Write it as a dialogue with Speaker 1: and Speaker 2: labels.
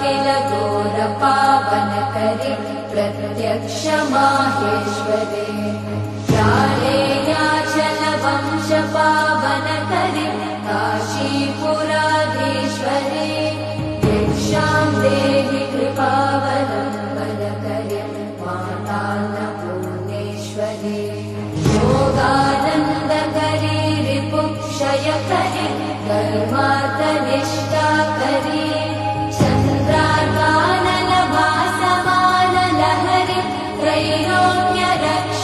Speaker 1: किल दोरपापनकलि प्रत्यक्ष माहेश्वरे काले याचलवंशपानकलि काशीपुराधीश्वरे यक्षां देहि कृपावनं वनकरि माता नोतेश्वरे योगानन्दकरे रिपुक्षय निष्ठा करि शस्त्रान वासमानलि रक्ष